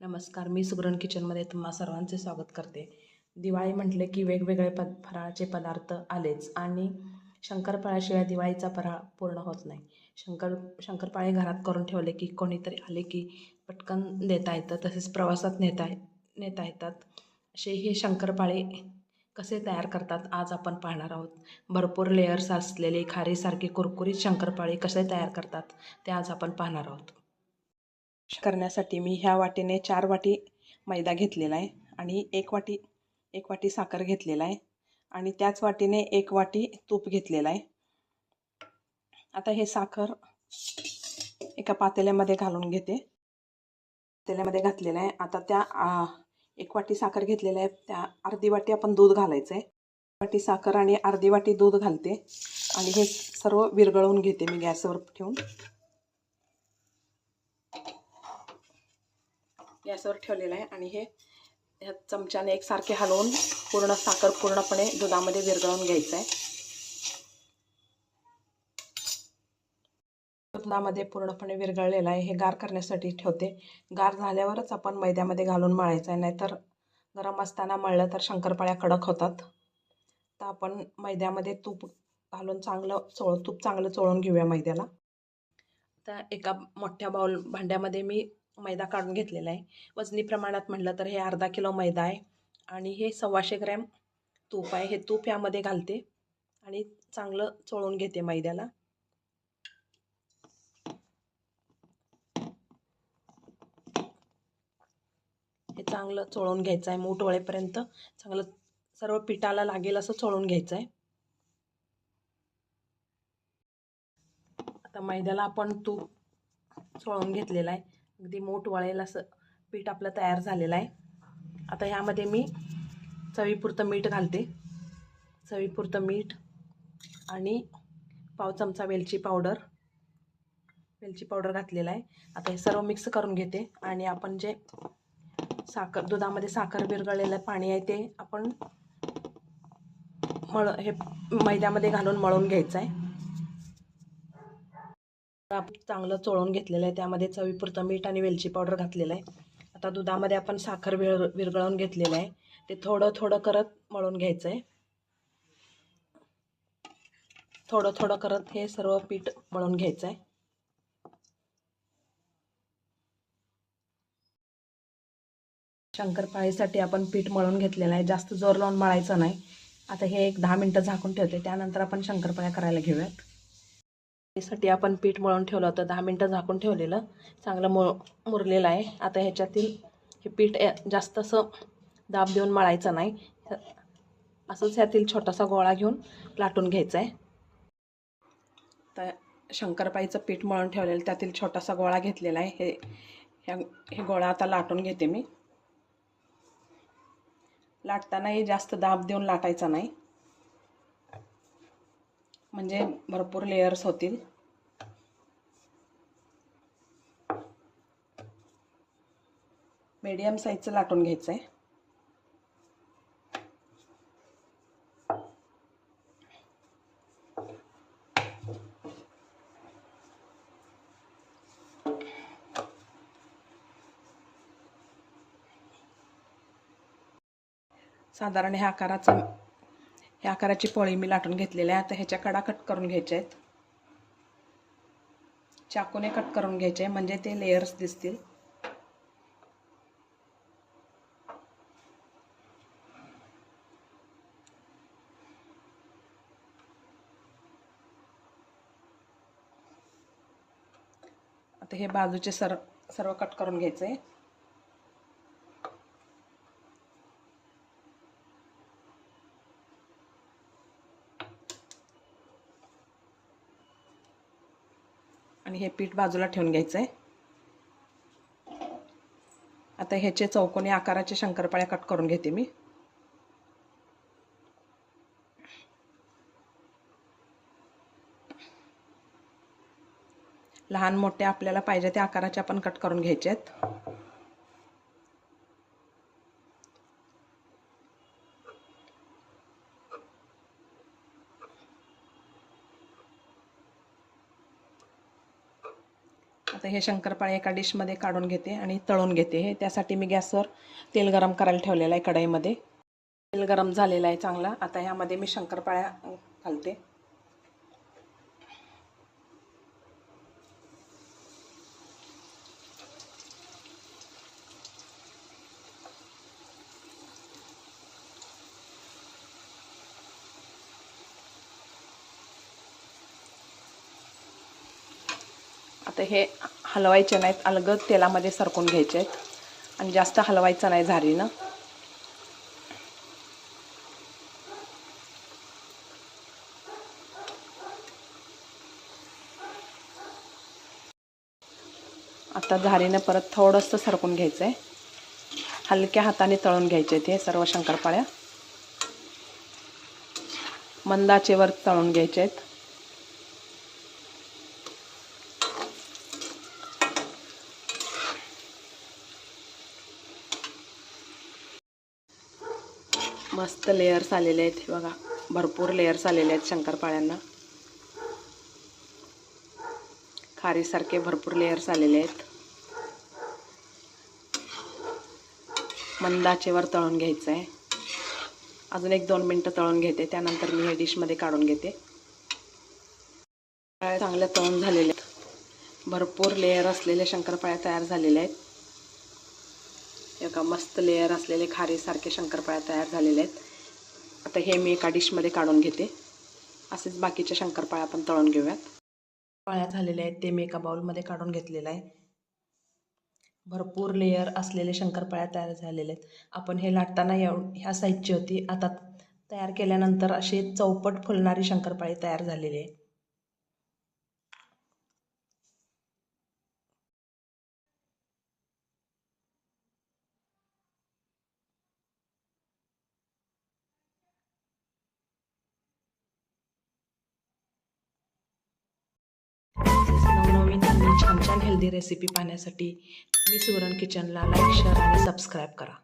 नमस्कार मी सुगरण किचनमध्ये तुम्हा सर्वांचे स्वागत करते. दिवाळी म्हटले की वेगवेगळे पद फराळाचे पदार्थ आलेच आणि शंकरपाळ्याशिवाय दिवाळीचा फराळ पूर्ण होत नाही. शंकर शंकरपाळे घरात करून ठेवले की कोणीतरी आले की पटकन देता येतं तसेच प्रवासात नेता नेता येतात. असे हे शंकरपाळे कसे तयार करतात आज आपण पाहणार आहोत. भरपूर लेयर्स असलेले खारीसारखे कुरकुरीत शंकरपाळे कसे तयार करतात ते आज आपण पाहणार आहोत. करण्यासाठी मी ह्या वाटीने चार वाटी मैदा घेतलेला आहे आणि एक वाटी एक वाटी साखर घेतलेला आहे आणि त्याच वाटीने एक वाटी तूप घेतलेला आहे. आता हे साखर एका पातेल्यामध्ये घालून घेते. पातेल्यामध्ये घातलेलं आहे. आता त्या एक वाटी साखर घेतलेलं आहे. त्या अर्धी वाटी आपण दूध घालायचं आहे वाटी साखर आणि अर्धी वाटी दूध घालते. आणि हे सर्व विरघळवून घेते मी गॅसवर ठेवून. गॅसवर ठेवलेलं आहे. आणि हे ह्या चमच्याने एकसारखे हलवून पूर्ण साखर पूर्णपणे दुधामध्ये विरघळून घ्यायचं आहे दुधामध्ये पूर्णपणे विरघळलेलं आहे. हे गार करण्यासाठी ठेवते. गार झाल्यावरच आपण मैद्यामध्ये घालून मळायचं आहे नाहीतर गरम असताना मळलं तर शंकरपाळ्या कडक होतात. तर आपण मैद्यामध्ये तूप घालून चांगलं चोळ तूप चांगलं चोळून घेऊया मैद्याला. तर एका मोठ्या बाउल भांड्यामध्ये मी मैदा काढून घेतलेला आहे. वजनी प्रमाणात म्हटलं तर हे अर्धा किलो मैदा आहे. आणि हे सव्वाशे ग्रॅम तूप आहे. हे तूप यामध्ये घालते. आणि चांगलं चोळून घेते मैद्याला. हे चांगलं चोळून घ्यायचं आहे. मूठ वळेपर्यंत चांगलं सर्व पिठाला लागेल असं चोळून घ्यायचं आहे. आता मैद्याला आपण तूप चोळून घेतलेला आहे. अगदी मोठ वळेल असं पीठ आपलं तयार झालेलं आहे. आता ह्यामध्ये मी चवीपुरतं मीठ घालते. चवीपुरतं मीठ आणि पाव चमचा वेलची पावडर. वेलची पावडर घातलेला आहे. आता हे सर्व मिक्स करून घेते आणि आपण जे साखर दुधामध्ये साखर विरघळलेलं पाणी आहे ते आपण मळ हे मैद्यामध्ये घालून मळून घ्यायचं आहे. चांगलं चोळून घेतलेलं आहे. त्यामध्ये चवीपुरतं मीठ आणि वेलची पावडर घातलेलं आहे. आता दुधामध्ये आपण साखर विर विरघळवून घेतलेलं आहे. ते थोडं थोडं करत मळून घ्यायचं आहे. थोडं थोडं करत हे सर्व पीठ मळून घ्यायचं आहे. शंकरपाळीसाठी आपण पीठ मळून घेतलेलं आहे. जास्त जोर लावून मळायचं नाही. आता हे एक दहा मिनटं झाकून ठेवते. त्यानंतर आपण शंकरपाळ्या करायला घेऊयात. साठी आपण पीठ मळून ठेवलं होतं. दहा मिनटं झाकून ठेवलेलं. चांगलं मुळ मुरलेलं आहे. आता ह्याच्यातील हे पीठ जास्त असं दाब देऊन मळायचं नाही. असंच ह्यातील छोटासा गोळा घेऊन लाटून घ्यायचा आहे. तर शंकरपाईचं पीठ मळून ठेवलेलं त्यातील छोटासा गोळा घेतलेला आहे. हे ह्या हे गोळा आता लाटून घेते मी. लाटतानाही जास्त दाब देऊन लाटायचा नाही. म्हणजे भरपूर लेयर्स होतील. मीडियम साईजचं लाटून घ्यायचं आहे साधारण ह्या आकाराचं या आकाराची पोळी मी लाटून घेतलेली आहे. आता ह्याच्या कडा कट करून घ्यायच्या आहेत. चाकूने कट करून घ्यायचे म्हणजे ते लेयर्स दिसतील. आता हे बाजूचे सर सर्व कट करून घ्यायचे आणि हे पीठ बाजूला ठेवून घ्यायचं आहे आता ह्याचे चौकोनी आकाराचे शंकरपाळ्या कट करून घेते मी. लहान मोठे आपल्याला पाहिजे त्या आकाराचे आपण कट करून घ्यायचे आहेत आता हे शंकरपाळे एका डिशमध्ये काढून घेते आणि तळून घेते. हे त्यासाठी मी गॅसवर तेल गरम करायला ठेवलेलं आहे कढईमध्ये. तेल गरम झालेलं आहे चांगला. आता ह्यामध्ये मी शंकरपाळ्या घालते. आता हे हलवायचे नाहीत. अलगद तेलामध्ये सरकून घ्यायचे आहेत. आणि जास्त हलवायचं नाही झारीनं. आता झारीनं परत थोडंसं सरकून घ्यायचं आहे हलक्या हाताने तळून घ्यायचे आहेत हे सर्व शंकरपाळ्या. मंदाचेवर तळून घ्यायचे आहेत. मस्त लेयर्स आलेले आहेत हे बघा. भरपूर लेयर्स आलेले आहेत शंकरपाळ्यांना. खारीसारखे भरपूर लेयर्स आलेले आहेत. मंदाचेवर तळून घ्यायचं आहे अजून एक दोन मिनटं तळून घेते. त्यानंतर मी हे डिशमध्ये काढून घेते. चांगल्या तळून झालेल्या आहेत. भरपूर लेयर असलेले शंकरपाळ्या तयार झालेल्या आहेत. एका मस्त लेयर असलेले खारीसारखे शंकरपाळ्या तयार झालेले आहेत. आता हे मी एका डिशमध्ये काढून घेते. असेच बाकीच्या शंकरपाळ्या आपण तळून घेऊयात. पाळ्या झालेल्या आहेत ते मी एका बाउलमध्ये काढून घेतलेलं आहे. भरपूर लेयर असलेले शंकरपाळ्या तयार झालेले आहेत. आपण हे लाटताना एव ह्या साईजची होती. आता तयार केल्यानंतर अशी चौपट फुलणारी शंकरपाळी तयार झालेली आहे. छान छान हेल्दी रेसिपी पाहण्यासाठी मी सुवर्ण किचनला लाईक शेअर आणि सबस्क्राईब करा.